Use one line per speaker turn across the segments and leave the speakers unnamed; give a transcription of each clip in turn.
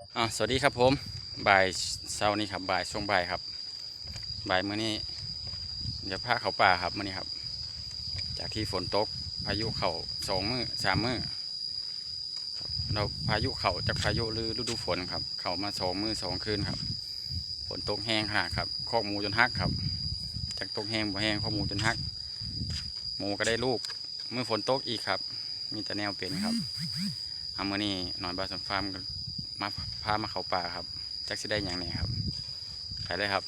อ่าสวัสดีครับผมบ่ายเช้านี้ครับบ่ายช่วงบ่ายครับบ่ายมื้อนี้เดี๋ยวพาเขาป่าครับมื้อนี้ครับ จากที่ฝนตกพายุเข่าสองมือสามมือครับเราพายุเข่าจากพายุฤฤดูฝนครับ เข่ามาสองมือสองคืนครับฝนตกแห้งขนาดครับคอกหมูจนฮักครับ จากตกแห้งบ่แห้งคอกหมูจนฮักหมูก็ได้ลูกเมื่อฝนตกอีกครับ มีแต่แนวเป็นครับเอามื่อนี้นอนบาสันฟาร์มกัน มาพามาเขาป่าครับจักสิได้อย่างไหนครับไปเลยครับ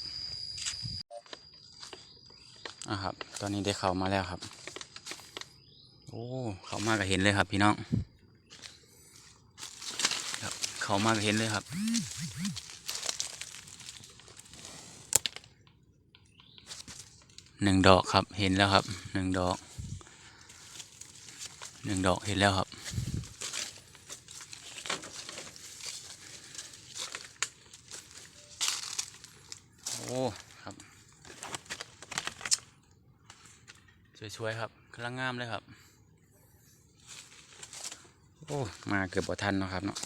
อะครับ ตอนนี้ได้เขามาแล้วครับ โอ้เขามาก็เห็นเลยครับ พี่น้องครับเขามาก็เห็นเลยครับหนึ่งดอกครับเห็นแล้วครับหนึ่งดอกหนึ่งดอกเห็นแล้วครับ โอ้ครับ สวยๆครับกำลังงามเลยครับ โอ้มาเกือบบ่ทันเนาะครับเนาะ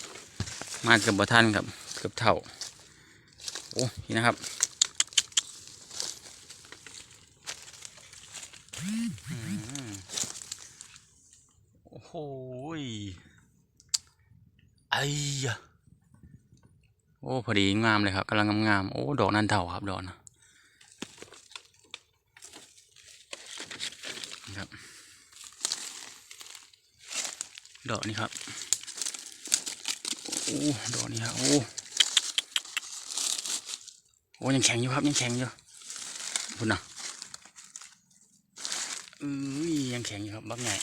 มาเกือบบ่ทันครับ เกือบเท่าโอ้นี่นะครับอืมโอ้โหยไอ้ยะโอ้พอดีงามเลยครับกำลังงามๆโอ้ดอกนันเท่าครับดอกนะครับ ดอกนี้ครับ โอ้ดอกนี้ครับ โอ้โอ้ยังแข็งอยู่ครับยังแข็งอยู่คุณนะอ้ยยังแข็งอยู่ครับบักใหญ่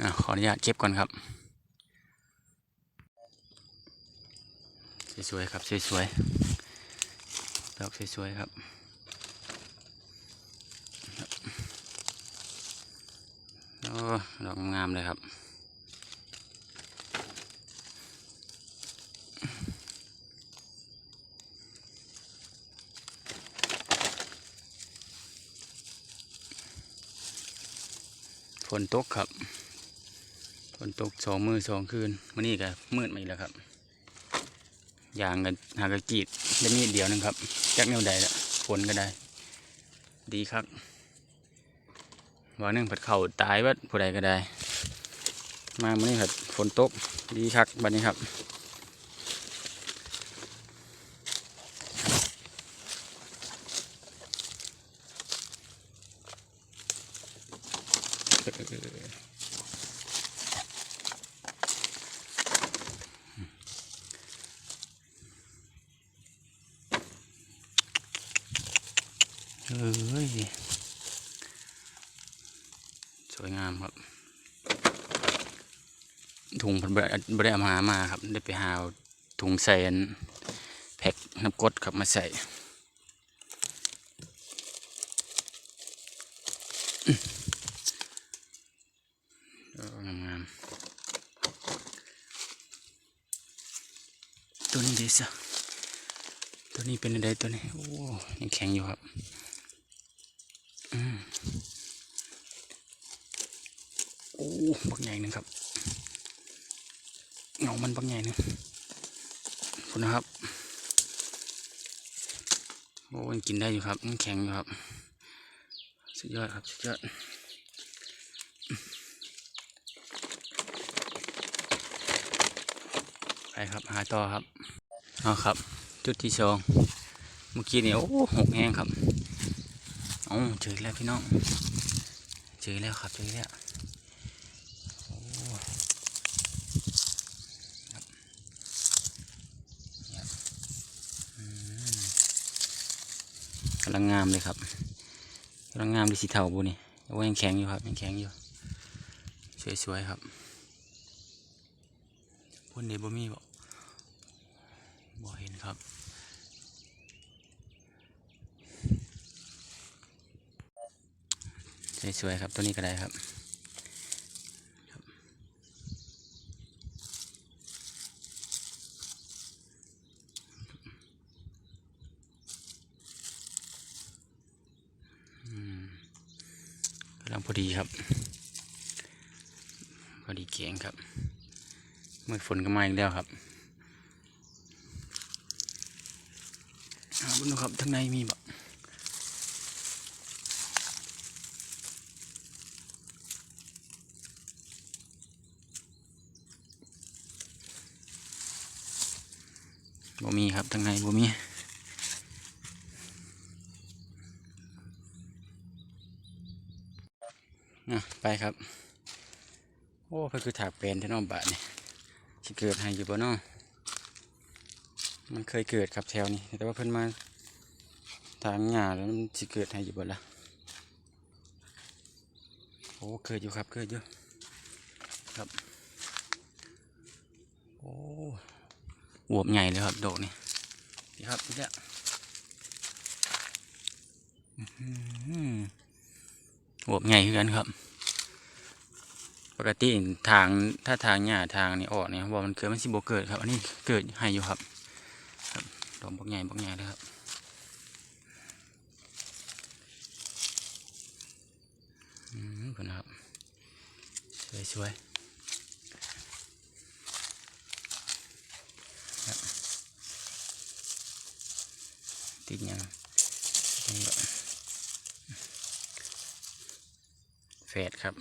อะขออนุญาตเก็บก่อนครับ สวยๆครับ สวยๆดอกสวยๆครับ โอ้ดอกงามเลยครับฝนตกครับฝนตกสองมือสองคืนวันนี้ก็มืดมาอีกแล้วครับยางกันหากระกีดได้มีดเดียวนึงครับจักแนวใดละฝนก็ได้ ดีครับ วันนึงผัดเข่าตายวัดผู้ใดก็ได้ มามื่อนี้ผัดฝนตกดีครับบัดนี้ครับเอ้ยสวยงามครับ ถุงเพิ่นบริบริเอามามาครับ ได้ไปหาถุงใส่นแพ็คน้ำกดครับมาใส่งามๆตัวนี้เดซ่ะตัวนี้เป็นอะไรตัวนี้ โอ้ยังแข็งอยู่ครับ อืมโอ้ บักใหญ่หนึ่งครับ เงามันบางใหญ่หนึ่งคุณนะครับโอ้ยกินได้อยู่ครับยังแข็งอยู่ครับ สุดยอดครับ สุดยอดไปครับ หาต่อครับ เอาครับ จุดที่สองเมื่อกี้นี่โอ้หกแห้งครับอ๋อเจอแล้วพี่น้อง เจอแล้วครับ เจอแล้วโอ้ครับครับอืม กำลังงามเลยครับกำลังงามดีสีเทาบุนี่โอ้ยังแข็งอยู่ครับยังแข็งอยู่ สวยๆครับพุ่นเดบ่มีบอกบอกเห็นครับสวยๆครับตัวนี้ก็ได้ครับ อืมกำลัง พอดีครับ พอดีเก่งครับ เมื่อฝนก็มาอีกแล้วครับบุญครับทั้างในมีบ่บ่มีครับทั้างในบ่มี นะไปครับ โอ้เพิ่นคือถากเป็นที่น้องบาทนี่สิเกิดให้อยู่บ่เนาะมันเคยเกิดครับแถวนี้ แต่ว่าเพิ่นมาทางหญ้าแล้วมันสิเกิดให้อยู่บ่ล่ะโอ้เกิดอยู่ครับเกิดอยู่ครับโอ้อวบใหญ่เลยครับดอกนี่นี่ครับนี่แหละ อื้อหืออวบใหญ่ขึ้นกันครับ ปกติทางถ้าทางหญ้าทางนี่ออกเนี่ยว่ามันเกิดมันสิบเกิดครับ อันนี้เกิดให้อยู่ครับครับดอกบกใหญ่บกใหญ่เลยครับอืมคนนครับสวยสวยครับติดยังตรงนี้ เฟ ดครับ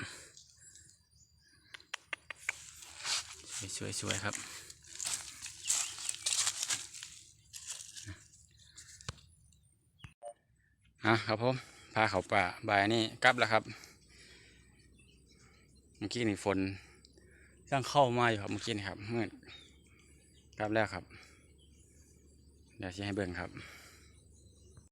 สวยๆครับอะครับผมพาเขาป่าบ่ายนี่กลับแล้วครับ เมื่อกี้นี่ฝนยังเข้ามาอยู่ครับเมื่อกี้นี่ครับมืดกลับแล้วครับ เดี๋ยวจะให้เบิ่งครับ